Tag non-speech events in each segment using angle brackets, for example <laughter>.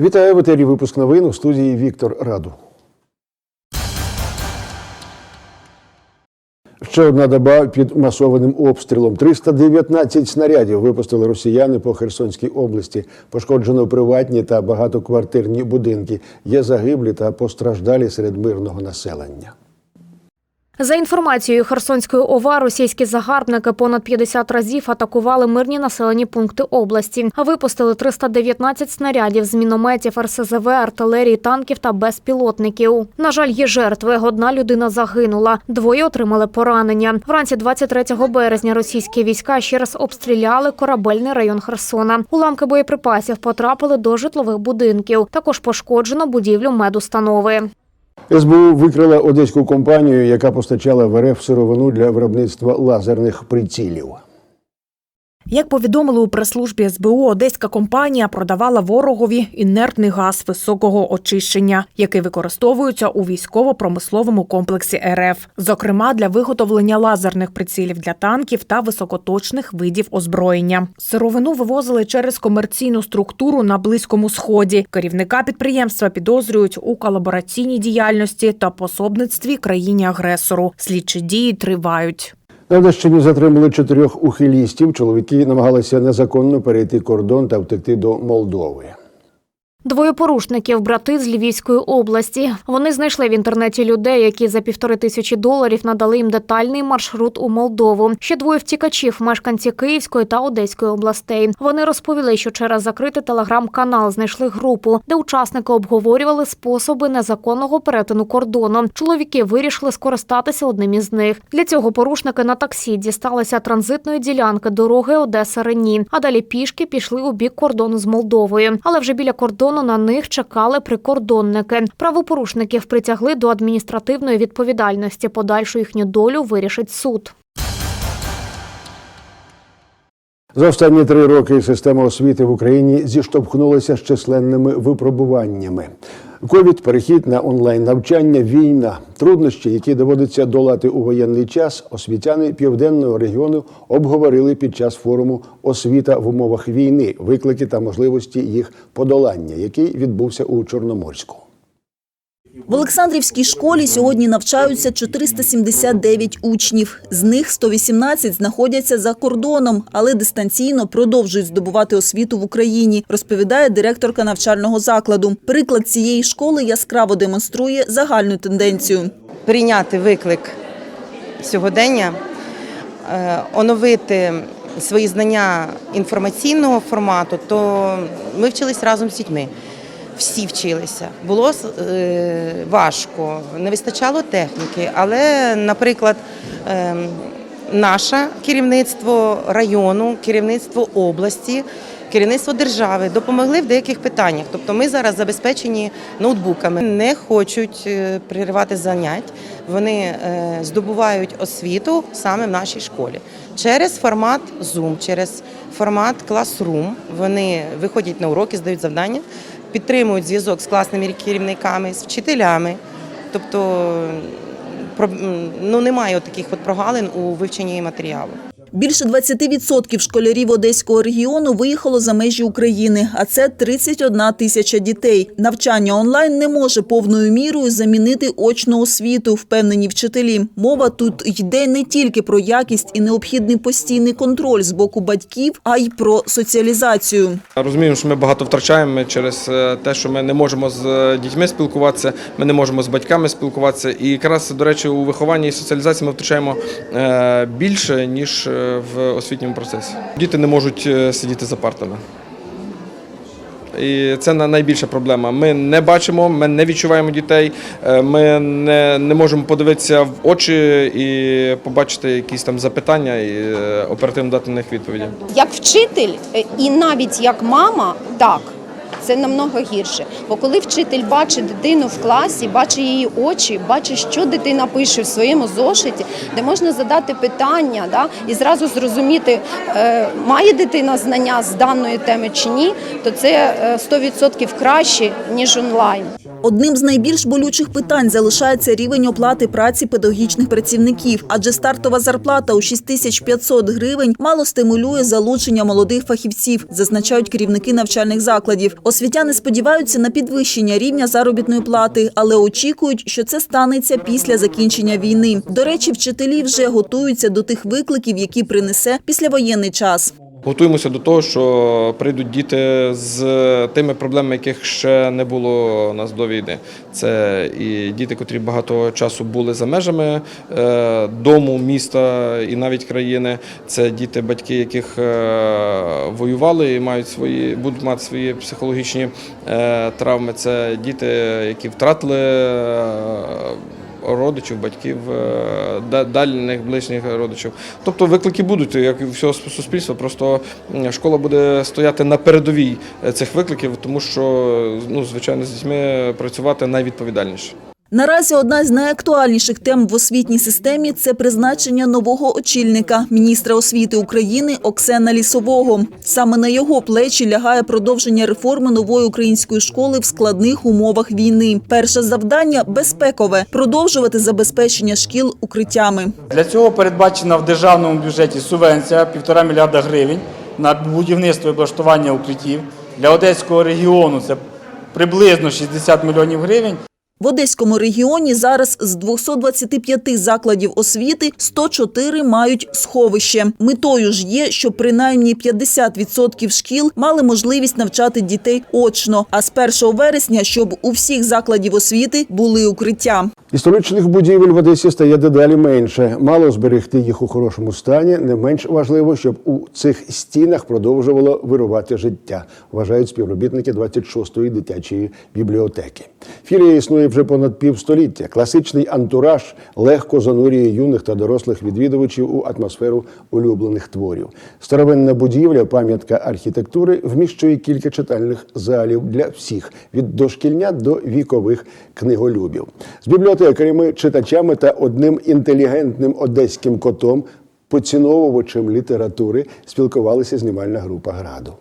Вітаю в етері випуск новин у студії Віктор Раду. Ще одна доба під масованим обстрілом. 319 снарядів випустили росіяни по Херсонській області. Пошкоджено приватні та багатоквартирні будинки. Є загиблі та постраждалі серед мирного населення. За інформацією Херсонської ОВА, російські загарбники понад 50 разів атакували мирні населені пункти області, а випустили 319 снарядів з мінометів, РСЗВ, артилерії, танків та безпілотників. На жаль, є жертви. Одна людина загинула, двоє отримали поранення. Вранці 23 березня російські війська ще раз обстріляли корабельний район Херсона. Уламки боєприпасів потрапили до житлових будинків. Також пошкоджено будівлю медустанови. СБУ викрила одеську компанію, яка постачала в РФ сировину для виробництва лазерних прицілів. Як повідомили у прес-службі СБУ, одеська компанія продавала ворогові інертний газ високого очищення, який використовується у військово-промисловому комплексі РФ, зокрема для виготовлення лазерних прицілів для танків та високоточних видів озброєння. Сировину вивозили через комерційну структуру на близькому сході. Керівника підприємства підозрюють у колабораційній діяльності та пособництві країні-агресору. Слідчі дії тривають. На Одещині затримали чотирьох ухилістів. Чоловіки намагалися незаконно перейти кордон та втекти до Молдови. Двоє порушників, брати з Львівської області. Вони знайшли в інтернеті людей, які за півтори тисячі доларів надали їм детальний маршрут у Молдову. Ще двоє втікачів, мешканці Київської та Одеської областей. Вони розповіли, що через закритий телеграм-канал знайшли групу, де учасники обговорювали способи незаконного перетину кордону. Чоловіки вирішили скористатися одним із них. Для цього порушники на таксі дісталися транзитної ділянки дороги Одеса Рені, а далі пішки пішли у бік кордону з Молдовою. Але вже біля кордону на них чекали прикордонники. Правопорушників притягли до адміністративної відповідальності. Подальшу їхню долю вирішить суд. За останні три роки система освіти в Україні зіштовхнулася з численними випробуваннями. Ковід, перехід на онлайн навчання, війна, труднощі, які доводиться долати у воєнний час. Освітяни південного регіону обговорили під час форуму Освіта в умовах війни, виклики та можливості їх подолання, який відбувся у Чорноморську. В Олександрівській школі сьогодні навчаються 479 учнів. З них 118 знаходяться за кордоном, але дистанційно продовжують здобувати освіту в Україні, розповідає директорка навчального закладу. Приклад цієї школи яскраво демонструє загальну тенденцію. прийняти виклик сьогодення, е, оновити свої знання інформаційного формату, то ми вчились разом з дітьми. Всі вчилися. Було е, важко, не вистачало техніки, але, наприклад, е, наше керівництво району, керівництво області, керівництво держави допомогли в деяких питаннях. Тобто ми зараз забезпечені ноутбуками, не хочуть е, приривати занять. Вони е, здобувають освіту саме в нашій школі через формат Zoom, через формат Classroom. Вони виходять на уроки, здають завдання, підтримують зв'язок з класними керівниками, з вчителями. Тобто ну, немає таких от прогалин у вивченні матеріалу. Більше 20% школярів одеського регіону виїхало за межі України, а це 31 тисяча дітей. Навчання онлайн не може повною мірою замінити очну освіту, впевнені вчителі. Мова тут йде не тільки про якість і необхідний постійний контроль з боку батьків, а й про соціалізацію. Розуміємо, що ми багато втрачаємо через е, те, що ми не можемо з е, дітьми спілкуватися, ми не можемо з батьками спілкуватися. І якраз, до речі, у вихованні і соціалізації ми втрачаємо е, більше, ніж в освітньому процесі. Діти не можуть е, сидіти за партами. І це найбільша проблема. Ми не бачимо, ми не відчуваємо дітей, е, ми не, не можемо подивитися в очі і побачити якісь там запитання і е, оперативно дати на них відповіді. Як вчитель і навіть як мама, так. Це намного гірше. Бо коли вчитель бачить дитину в класі, бачить її очі, бачить, що дитина пише в своєму зошиті, де можна задати питання да, і зразу зрозуміти, е, має дитина знання з даної теми чи ні, то це е, 100% краще, ніж онлайн. Одним з найбільш болючих питань залишається рівень оплати праці педагогічних працівників, адже стартова зарплата у 6500 гривень мало стимулює залучення молодих фахівців, зазначають керівники навчальних закладів. Освітяни сподіваються на підвищення рівня заробітної плати, але очікують, що це станеться після закінчення війни. До речі, вчителі вже готуються до тих викликів, які принесе післявоєнний час. Готуємося до того, що прийдуть діти з тими проблемами, яких ще не було нас до війни. Це і діти, котрі багато часу були за межами е, дому, міста і навіть країни. Це діти, батьки, яких е, воювали і мають свої, будуть мати свої психологічні е, травми. Це діти, які втратили. Е, Родичів, батьків, дальних ближніх родичів. Тобто виклики будуть, як і всього суспільства. Просто школа буде стояти на передовій е, цих викликів, тому що, ну, звичайно, з дітьми працювати найвідповідальніше. Наразі одна з найактуальніших тем в освітній системі це призначення нового очільника міністра освіти України Оксена Лісового. Саме на його плечі лягає продовження реформи нової української школи в складних умовах війни. Перше завдання безпекове продовжувати забезпечення шкіл укриттями. Для цього передбачена в державному бюджеті субвенція 1,5 мільярда гривень на будівництво і облаштування укриттів. Для Одеського регіону це приблизно 60 мільйонів гривень. В Одеському регіоні зараз з 225 закладів освіти 104 мають сховище. Метою ж є, щоб принаймні 50% шкіл мали можливість навчати дітей очно. А з 1 вересня, щоб у всіх закладів освіти були укриття. Історичних будівель в Одесі стає дедалі менше. Мало зберегти їх у хорошому стані. Не менш важливо, щоб у цих стінах продовжувало вирувати життя, вважають співробітники 26-ї дитячої бібліотеки. Філія існує вже понад півстоліття. Класичний антураж легко занурює юних та дорослих відвідувачів у атмосферу улюблених творів. Старовинна будівля, пам'ятка архітектури, вміщує кілька читальних залів для всіх від дошкільнят до вікових книголюбів. З бібліотекарями, читачами та одним інтелігентним одеським котом, поціновувачем літератури, спілкувалася знімальна група граду.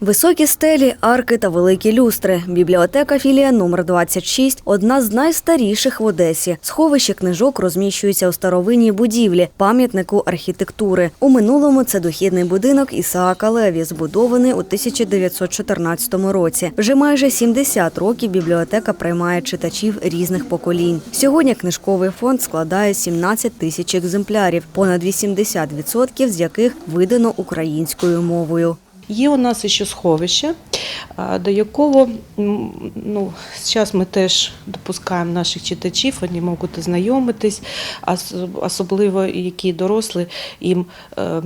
Високі стелі, арки та великі люстри. Бібліотека філія номер 26 – одна з найстаріших в Одесі. Сховище книжок розміщується у старовинній будівлі, пам'ятнику архітектури. У минулому це дохідний будинок Ісаака Леві, збудований у 1914 році. Вже майже 70 років бібліотека приймає читачів різних поколінь. Сьогодні книжковий фонд складає 17 тисяч екземплярів, понад 80% з яких видано українською мовою. Є у нас ще сховище, до якого ну, зараз ми теж допускаємо наших читачів, вони можуть ознайомитись, особливо які дорослі, їм е,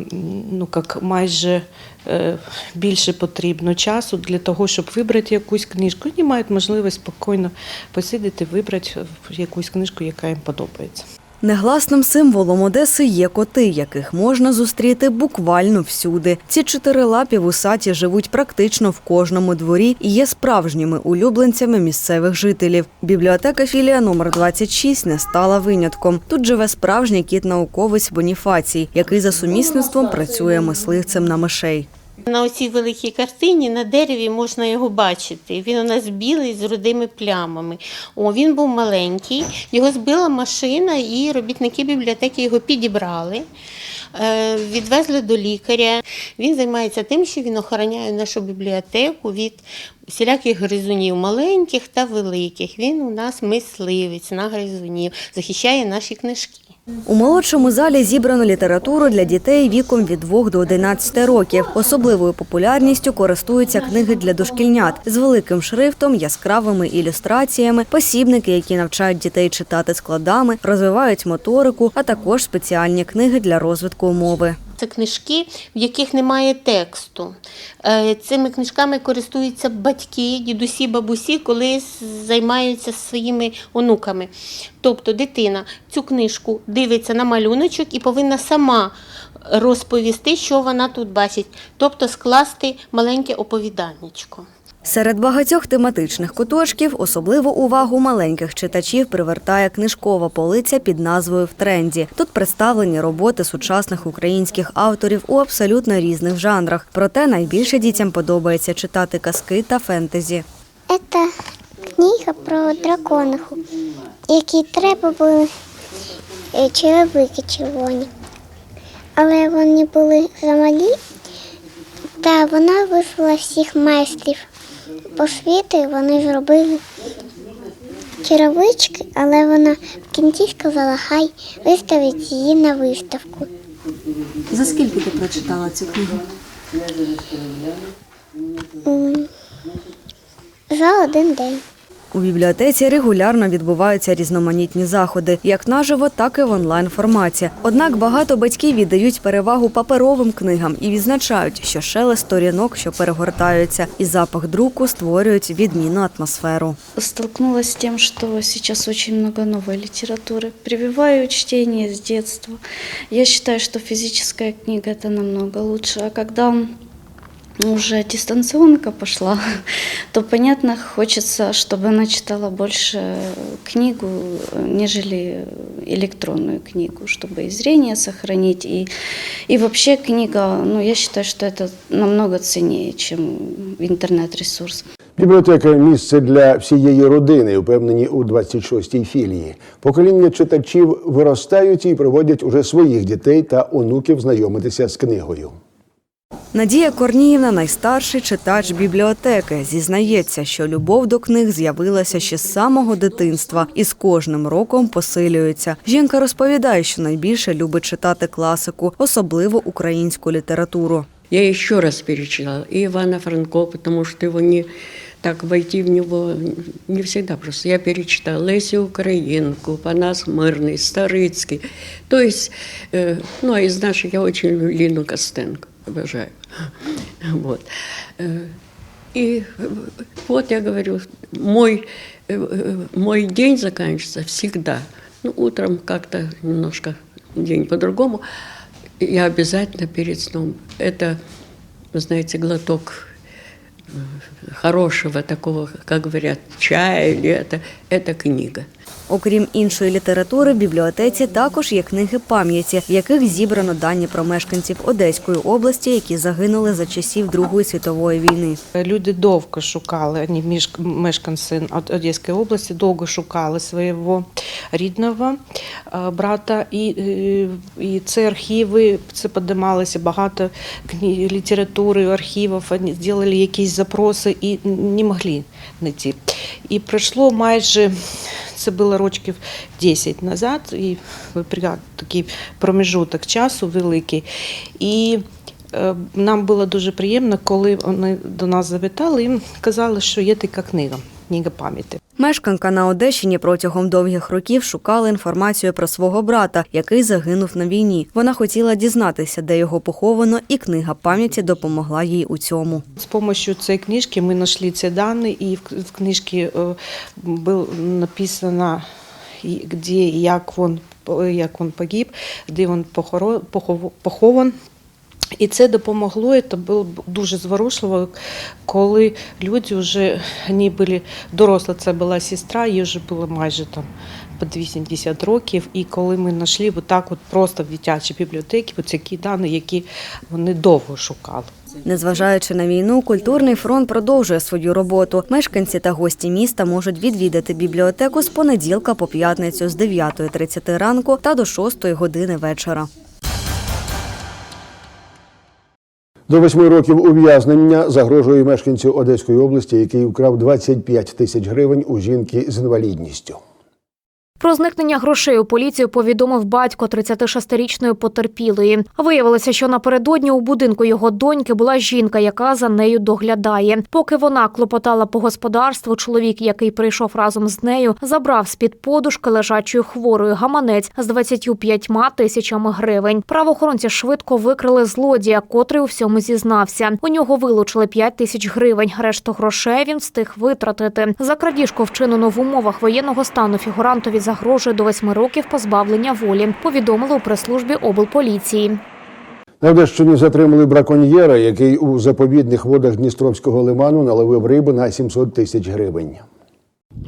ну, як майже е, більше потрібно часу для того, щоб вибрати якусь книжку. Вони мають можливість спокійно посидіти, вибрати якусь книжку, яка їм подобається. Негласним символом Одеси є коти, яких можна зустріти буквально всюди. Ці чотирилапі вусаті живуть практично в кожному дворі і є справжніми улюбленцями місцевих жителів. Бібліотека філія номер 26 не стала винятком. Тут живе справжній кіт-науковець Боніфацій, який за сумісництвом працює мисливцем на мишей. На оцій великій картині на дереві можна його бачити. Він у нас білий з рудими плямами. О, він був маленький, його збила машина, і робітники бібліотеки його підібрали, е, відвезли до лікаря. Він займається тим, що він охороняє нашу бібліотеку від всіляких гризунів маленьких та великих. Він у нас мисливець на гризунів, захищає наші книжки. У молодшому залі зібрано літературу для дітей віком від 2 до 11 років. Особливою популярністю користуються книги для дошкільнят з великим шрифтом, яскравими ілюстраціями, посібники, які навчають дітей читати складами, розвивають моторику, а також спеціальні книги для розвитку мови. Це книжки, в яких немає тексту. Е, Цими книжками користуються батьки, дідусі, бабусі, коли займаються своїми онуками. Тобто дитина цю книжку дивиться на малюночок і повинна сама розповісти, що вона тут бачить, тобто скласти маленьке оповіданнячко. Серед багатьох тематичних куточків особливу увагу маленьких читачів привертає книжкова полиця під назвою В тренді. Тут представлені роботи сучасних українських авторів у абсолютно різних жанрах. Проте найбільше дітям подобається читати казки та фентезі. Це книга про драконів, які треба були е, черевики червоні. Але вони були замалі, Та вона визвала всіх майстрів і вони зробили черевички, але вона в кінці сказала, хай виставить її на виставку. За скільки ти прочитала цю книгу? За один день. У бібліотеці регулярно відбуваються різноманітні заходи, як наживо, так і в онлайн форматі. Однак багато батьків віддають перевагу паперовим книгам і відзначають, що шелест сторінок, що перегортаються, і запах друку створюють відмінну атмосферу. столкнулась с тем, что сейчас очень много новой литературы. Прививаю чтение с детства. Я считаю, что физическая книга это намного лучше. А когда уже дистанционка пошла, <laughs> то, понятно, хочется, чтобы она читала больше книгу, нежели электронную книгу, чтобы и зрение сохранить, и, и вообще книга, ну, я считаю, что это намного ценнее, чем интернет-ресурс. Бібліотека місце для всієї родини, упевнені у 26-й філії. Покоління читачів виростають і приводять уже своїх дітей та онуків знайомитися з книгою. Надія Корніївна, найстарший читач бібліотеки, зізнається, що любов до книг з'явилася ще з самого дитинства і з кожним роком посилюється. Жінка розповідає, що найбільше любить читати класику, особливо українську літературу. Я еще раз перечитала и Ивана Франко, потому что его не так войти в него не всегда просто. Я перечитала Лесю Украинку, Панас Мирный, Старицкий. То э, ну а из наших я очень люблю Лину Костенко, обожаю. Вот. Э, И вот я говорю, мой, э, мой день заканчивается всегда. Ну, утром как-то немножко день по-другому. Я обязательно перед сном. Это, вы знаете, глоток э, хорошего такого, как говорят, чая или это, это книга. Окрім іншої літератури, в бібліотеці також є книги пам'яті, в яких зібрано дані про мешканців Одеської області, які загинули за часів Другої світової війни. Люди довго шукали, вони мешканці Одеської області довго шукали свого рідного е, брата. І, е, і це архіви, це подималося багато кні- літератури, архівів, вони зробили якісь запроси і не могли знайти. І пройшло майже, це було років 10 назад, і такий проміжуток часу великий. І Е, Нам було дуже приємно, коли вони до нас завітали і казали, що є така книга, книга пам'яті. Мешканка на Одещині протягом довгих років шукала інформацію про свого брата, який загинув на війні. Вона хотіла дізнатися, де його поховано, і книга пам'яті допомогла їй у цьому. З допомогою цієї книжки ми знайшли ці дані, і в книжці е, було написано, де і як він, як він погиб, де він похован. І це допомогло, і це було дуже зворушливо, коли люди вже вони були доросла, це була сестра, їй вже було майже там по 80 років. І коли ми знайшли отак от просто в дитячій бібліотеці такі дані, які вони довго шукали. Незважаючи на війну, культурний фронт продовжує свою роботу. Мешканці та гості міста можуть відвідати бібліотеку з понеділка по п'ятницю з 9.30 ранку та до 6 години вечора. До восьми років ув'язнення загрожує мешканцю Одеської області, який вкрав 25 тисяч гривень у жінки з інвалідністю. Про зникнення грошей у поліцію повідомив батько 36-річної потерпілої. Виявилося, що напередодні у будинку його доньки була жінка, яка за нею доглядає. Поки вона клопотала по господарству, чоловік, який прийшов разом з нею, забрав з під подушки лежачої хворої гаманець з 25 тисячами гривень. Правоохоронці швидко викрили злодія, котрий у всьому зізнався. У нього вилучили 5 тисяч гривень. Решту грошей він встиг витратити. За крадіжку, вчинену в умовах воєнного стану, фігурантові загрожує до восьми років позбавлення волі. Повідомили у прес-службі облполіції. На Одещині затримали браконьєра, який у заповідних водах Дністровського лиману наловив риби на 700 тисяч гривень.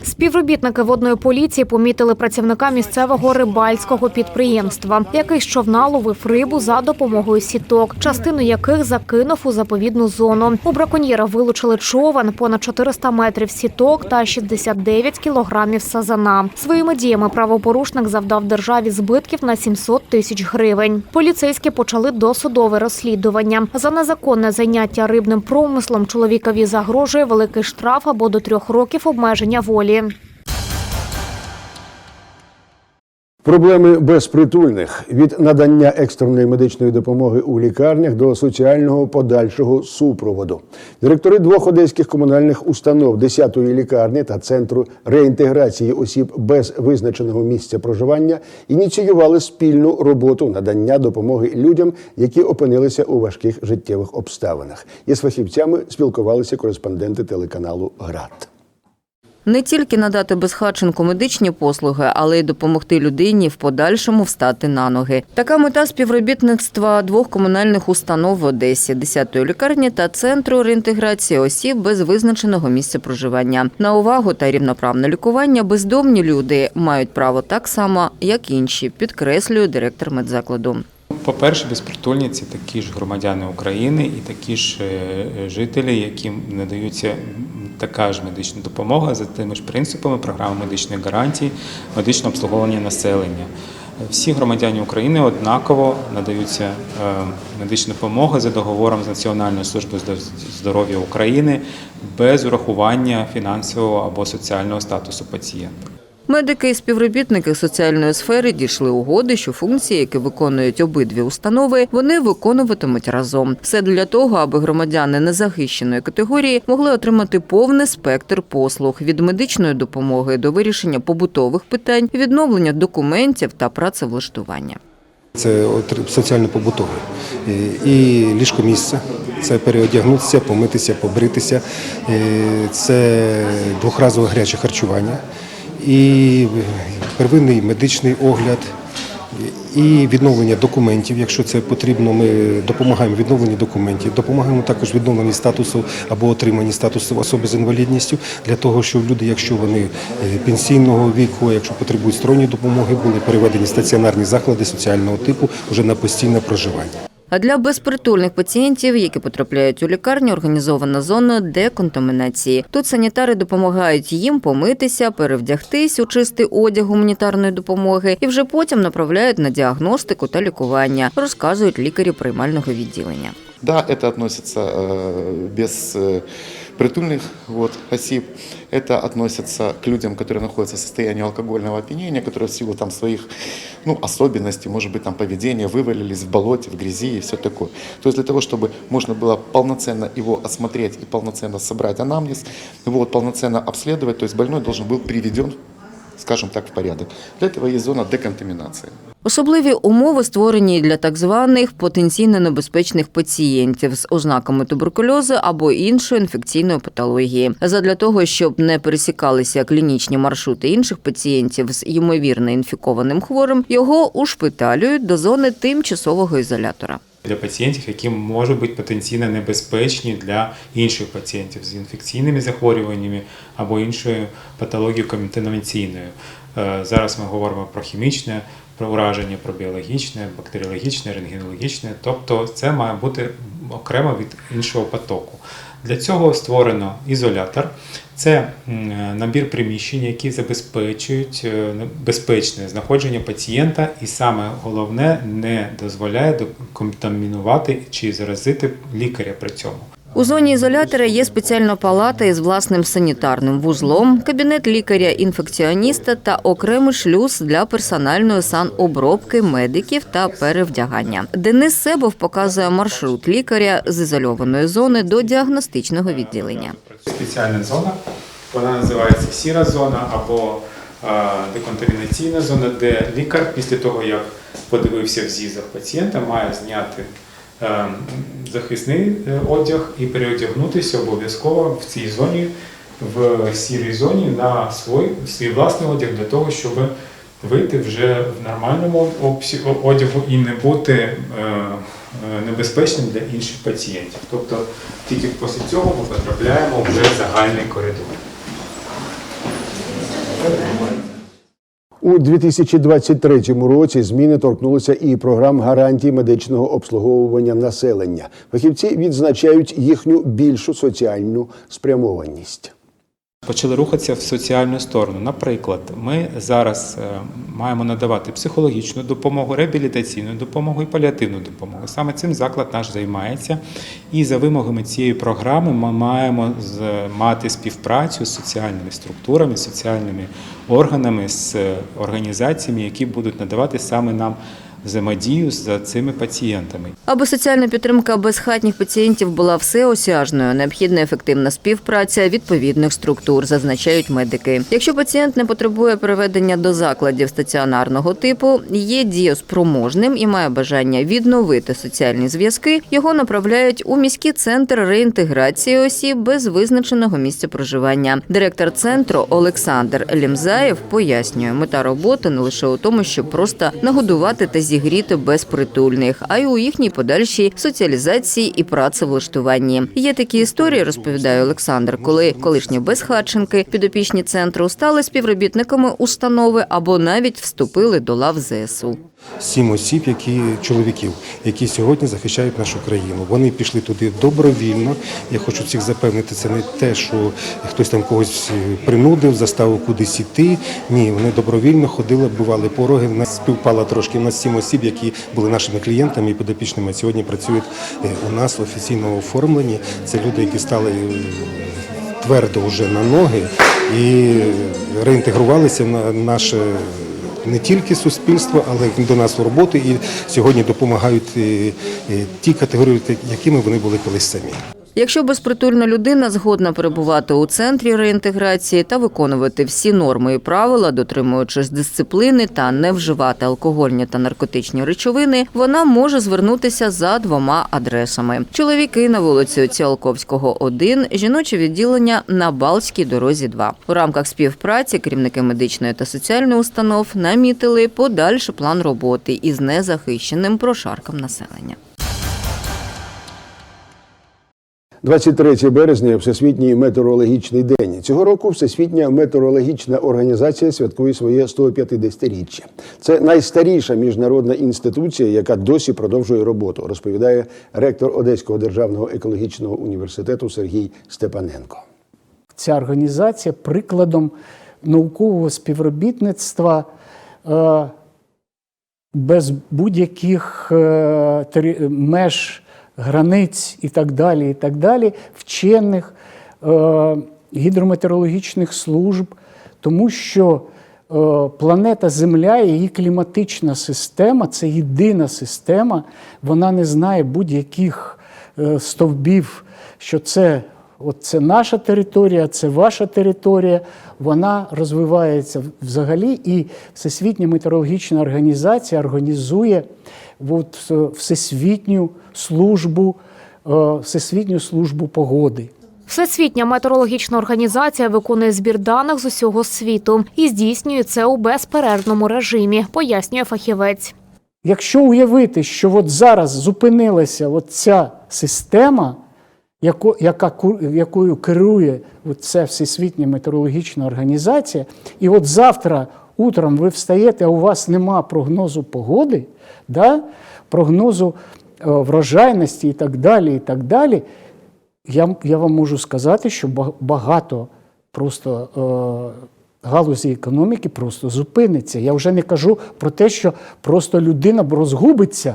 Співробітники водної поліції помітили працівника місцевого рибальського підприємства, який з човна ловив рибу за допомогою сіток, частину яких закинув у заповідну зону. У браконьєра вилучили човен, понад 400 метрів сіток та 69 кілограмів сазана. Своїми діями правопорушник завдав державі збитків на 700 тисяч гривень. Поліцейські почали досудове розслідування. За незаконне заняття рибним промислом чоловікові загрожує великий штраф або до трьох років обмеження волі. Проблеми безпритульних від надання екстреної медичної допомоги у лікарнях до соціального подальшого супроводу. Директори двох одеських комунальних установ 10-ї лікарні та центру реінтеграції осіб без визначеного місця проживання ініціювали спільну роботу надання допомоги людям, які опинилися у важких життєвих обставинах. Із фахівцями спілкувалися кореспонденти телеканалу ГРАД. Не тільки надати безхатченку медичні послуги, але й допомогти людині в подальшому встати на ноги. Така мета співробітництва двох комунальних установ в Одесі, 10-ї лікарні та центру реінтеграції осіб без визначеного місця проживання. На увагу та рівноправне лікування бездомні люди мають право так само, як інші, підкреслює директор медзакладу. По-перше, безпритульні це такі ж громадяни України і такі ж е, жителі, яким надаються така ж медична допомога за тими ж принципами програми медичних гарантій, медичного обслуговування населення. Всі громадяни України однаково надаються е, медична допомога за договором з Національною службою здоров'я України без урахування фінансового або соціального статусу пацієнта. Медики і співробітники соціальної сфери дійшли угоди, що функції, які виконують обидві установи, вони виконуватимуть разом. Все для того, аби громадяни незахищеної категорії могли отримати повний спектр послуг від медичної допомоги до вирішення побутових питань, відновлення документів та працевлаштування. Це соціально-побутове. І ліжко місце, це переодягнутися, помитися, побритися, це двохразове гаряче харчування і первинний медичний огляд, і відновлення документів. Якщо це потрібно, ми допомагаємо відновленні документів, допомагаємо також відновленні статусу або отриманні статусу особи з інвалідністю для того, щоб люди, якщо вони пенсійного віку, якщо потребують сторонньої допомоги, були переведені в стаціонарні заклади соціального типу вже на постійне проживання. А для безпритульних пацієнтів, які потрапляють у лікарню, організована зона деконтамінації. Тут санітари допомагають їм помитися, перевдягтись у чистий одяг гуманітарної допомоги і вже потім направляють на діагностику та лікування, розказують лікарі приймального відділення. Да, это относится э, без э, притульных вот, осіб. Это относится к людям, которые находятся в состоянии алкогольного опьянения, которые в силу там, своих ну, особенностей, может быть, там, поведения, вывалились в болоте, в грязи и все такое. То есть для того, чтобы можно было полноценно его осмотреть и полноценно собрать анамнез, его вот полноценно обследовать, то есть больной должен был приведен скажем так, в порядок. Для этого есть зона деконтаминации. Особливі умови створені для так званих потенційно небезпечних пацієнтів з ознаками туберкульозу або іншої інфекційної патології. Задля того, щоб не пересікалися клінічні маршрути інших пацієнтів з ймовірно інфікованим хворим, його ушпиталюють до зони тимчасового ізолятора. Для пацієнтів, які можуть бути потенційно небезпечні для інших пацієнтів з інфекційними захворюваннями або іншою патологією контамінаційною. Е, Зараз ми говоримо про хімічне про ураження, про біологічне, бактеріологічне, рентгенологічне, тобто це має бути окремо від іншого потоку. Для цього створено ізолятор. Це набір приміщень, які забезпечують безпечне знаходження пацієнта, і саме головне не дозволяє контамінувати чи заразити лікаря при цьому. У зоні ізолятора є спеціальна палата із власним санітарним вузлом, кабінет лікаря-інфекціоніста та окремий шлюз для персональної санобробки медиків та перевдягання. Денис Себов показує маршрут лікаря з ізольованої зони до діагностичного відділення. Спеціальна зона, вона називається сіра зона або деконтамінаційна зона, де лікар після того, як подивився в зізах пацієнта, має зняти захисний одяг і переодягнутися обов'язково в цій зоні, в сірій зоні на свій, свій власний одяг для того, щоб вийти вже в нормальному одягу і не бути небезпечним для інших пацієнтів. Тобто тільки після цього ми потрапляємо вже в загальний коридор. У 2023 році зміни торкнулися і програм гарантій медичного обслуговування населення. Фахівці відзначають їхню більшу соціальну спрямованість. Почали рухатися в соціальну сторону. Наприклад, ми зараз е, маємо надавати психологічну допомогу, реабілітаційну допомогу і паліативну допомогу. Саме цим заклад наш займається. І за вимогами цієї програми ми маємо мати співпрацю з соціальними структурами, соціальними органами, з е, організаціями, які будуть надавати саме нам взаємодію з цими пацієнтами. Аби соціальна підтримка безхатніх пацієнтів була всеосяжною, необхідна ефективна співпраця відповідних структур, зазначають медики. Якщо пацієнт не потребує переведення до закладів стаціонарного типу, є дієспроможним і має бажання відновити соціальні зв'язки, його направляють у міський центр реінтеграції осіб без визначеного місця проживання. Директор центру Олександр Лімзаєв пояснює, мета роботи не лише у тому, щоб просто нагодувати та зігріти безпритульних, а й у їхній подальшій соціалізації і працевлаштуванні. Є такі історії, розповідає Олександр, коли колишні безхатченки підопічні центру стали співробітниками установи або навіть вступили до лав ЗСУ. Сім осіб, які чоловіків, які сьогодні захищають нашу країну. Вони пішли туди добровільно. Я хочу всіх запевнити, це не те, що хтось там когось е, принудив, заставив кудись іти. Ні, вони добровільно ходили, бували пороги. Нас співпало трошки. У нас сім осіб, які були нашими клієнтами і підопічними. Сьогодні працюють е, у нас в офіційному оформленні. Це люди, які стали е, твердо вже на ноги і реінтегрувалися на наше не тільки суспільство, але до нас в роботи І сьогодні допомагають е, е, ті категорії, якими вони були колись самі. Якщо безпритульна людина згодна перебувати у центрі реінтеграції та виконувати всі норми і правила, дотримуючись дисципліни та не вживати алкогольні та наркотичні речовини, вона може звернутися за двома адресами: чоловіки на вулиці Ціолковського, 1, жіноче відділення на Балтській дорозі. 2. у рамках співпраці керівники медичної та соціальної установ намітили подальший план роботи із незахищеним прошарком населення. 23 березня Всесвітній метеорологічний день. Цього року Всесвітня метеорологічна організація святкує своє 150-річчя. Це найстаріша міжнародна інституція, яка досі продовжує роботу, розповідає ректор Одеського державного екологічного університету Сергій Степаненко. Ця організація прикладом наукового співробітництва е, без будь-яких е, меж, границь і так далі, і так далі, вчених, е, гідрометеорологічних служб, тому що е, планета Земля, її кліматична система це єдина система, вона не знає будь-яких е, стовбів, що це От це наша територія, це ваша територія. Вона розвивається взагалі, і Всесвітня метеорологічна організація організує от, е, всесвітню службу, е, всесвітню службу погоди. Всесвітня метеорологічна організація виконує збір даних з усього світу і здійснює це у безперервному режимі, пояснює фахівець. Якщо уявити, що от зараз зупинилася от ця система, яко- яка, якою керує ця Всесвітня метеорологічна організація, і от завтра утром ви встаєте, а у вас нема прогнозу погоди, да? прогнозу е, врожайності і так далі, і так далі, я, я вам можу сказати, що багато просто е, галузі економіки просто зупиниться. Я вже не кажу про те, що просто людина розгубиться.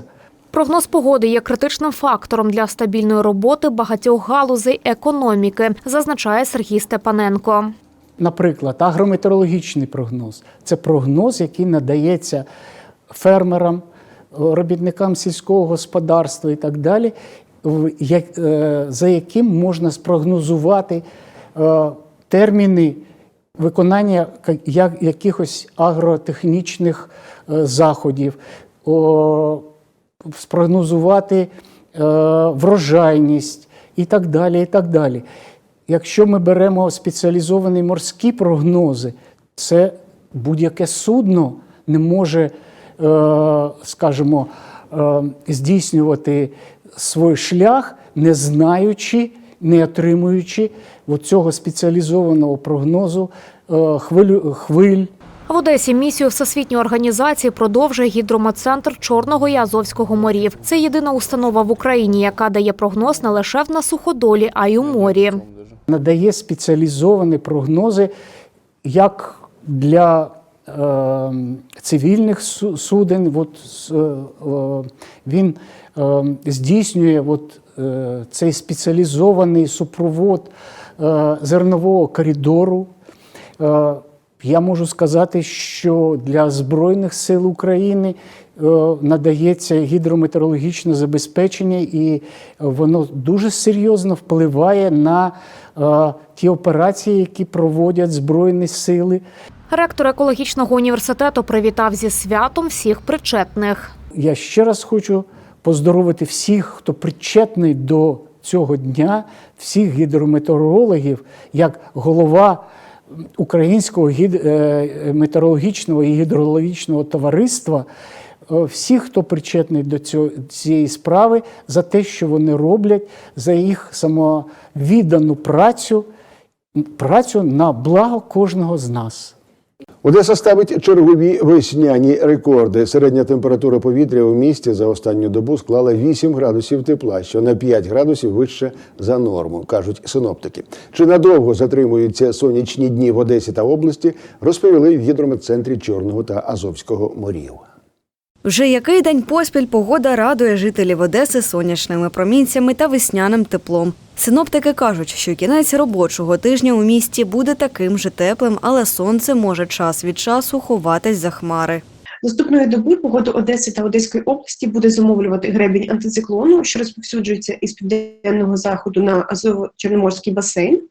Прогноз погоди є критичним фактором для стабільної роботи багатьох галузей економіки, зазначає Сергій Степаненко. Наприклад, агрометеорологічний прогноз це прогноз, який надається фермерам, робітникам сільського господарства і так далі, е, за яким можна спрогнозувати е, терміни виконання якихось агротехнічних е, заходів, спрогнозувати е, врожайність і так далі. і так далі. Якщо ми беремо спеціалізовані морські прогнози, це будь-яке судно не може, е, скажімо, е, здійснювати свій шлях, не знаючи не отримуючи цього спеціалізованого прогнозу хвиль. В Одесі місію Всесвітньої організації продовжує гідрометцентр Чорного і Азовського морів. Це єдина установа в Україні, яка дає прогноз не лише на суходолі, а й у морі. надає спеціалізовані прогнози як для е, цивільних суден. От, е, е, він е, здійснює от, е, цей спеціалізований супровод е, зернового коридору. Е, я можу сказати, що для Збройних сил України е, надається гідрометеорологічне забезпечення, і воно дуже серйозно впливає на е, ті операції, які проводять Збройні сили. Ректор екологічного університету привітав зі святом всіх причетних. Я ще раз хочу поздоровити всіх, хто причетний до цього дня, всіх гідрометеорологів, як голова Українського гід- е, метеорологічного і гідрологічного товариства, Всі, всіх, хто причетний до цього, цієї справи, за те, що вони роблять, за їх самовіддану працю, працю на благо кожного з нас. Одеса ставить чергові весняні рекорди. Середня температура повітря у місті за останню добу склала 8 градусів тепла, що на 5 градусів вище за норму, кажуть синоптики. Чи надовго затримуються сонячні дні в Одесі та області, розповіли в гідрометцентрі Чорного та Азовського морів. Вже який день поспіль погода радує жителів Одеси сонячними промінцями та весняним теплом. Синоптики кажуть, що кінець робочого тижня у місті буде таким же теплим, але сонце може час від часу ховатись за хмари. Наступної доби погоду Одеси та Одеської області буде зумовлювати гребінь антициклону, що розповсюджується із південного заходу на Азово-Чорноморський басейн.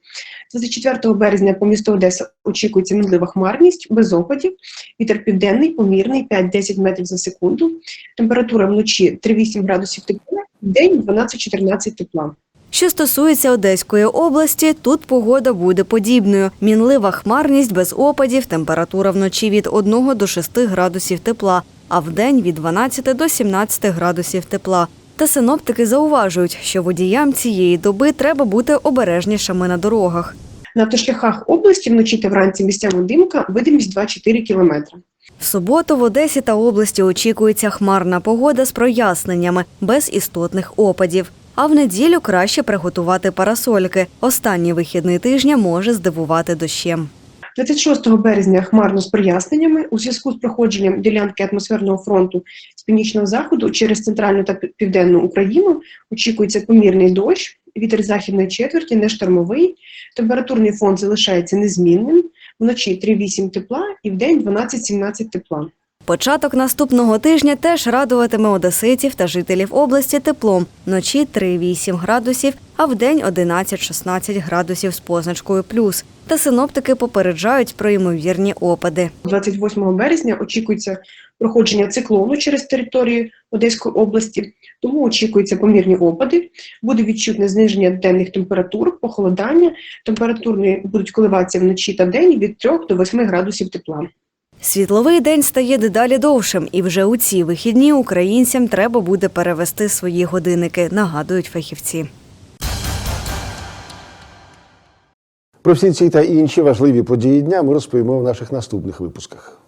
24 березня по місту Одеса очікується мінлива хмарність без опадів. Вітер південний, помірний 5-10 метрів за секунду. Температура вночі 3-8 градусів тепла, в день 12-14 тепла. Що стосується Одеської області, тут погода буде подібною: мінлива хмарність без опадів, температура вночі від 1 до 6 градусів тепла, а вдень від 12 до 17 градусів тепла. Та синоптики зауважують, що водіям цієї доби треба бути обережнішими на дорогах. На автошляхах області вночі та вранці місцями димка, видимість 2-4 кілометри. В суботу в Одесі та області очікується хмарна погода з проясненнями, без істотних опадів. А в неділю краще приготувати парасольки. Останній вихідний тижня може здивувати дощем. 26 березня хмарно з проясненнями у зв'язку з проходженням ділянки атмосферного фронту з північного заходу через центральну та південну Україну очікується помірний дощ, вітер західної четверті, не штормовий, температурний фон залишається незмінним, вночі 3-8 тепла і в день 12-17 тепла. Початок наступного тижня теж радуватиме одеситів та жителів області теплом. Вночі 3-8 градусів, а вдень 11-16 градусів з позначкою плюс. Та синоптики попереджають про ймовірні опади. 28 березня очікується проходження циклону через територію Одеської області, тому очікуються помірні опади, буде відчутне зниження денних температур, похолодання. Температурні будуть коливатися вночі та день від 3 до 8 градусів тепла. Світловий день стає дедалі довшим, і вже у ці вихідні українцям треба буде перевести свої годинники, нагадують фахівці. Про всі ці та інші важливі події дня ми розповімо в наших наступних випусках.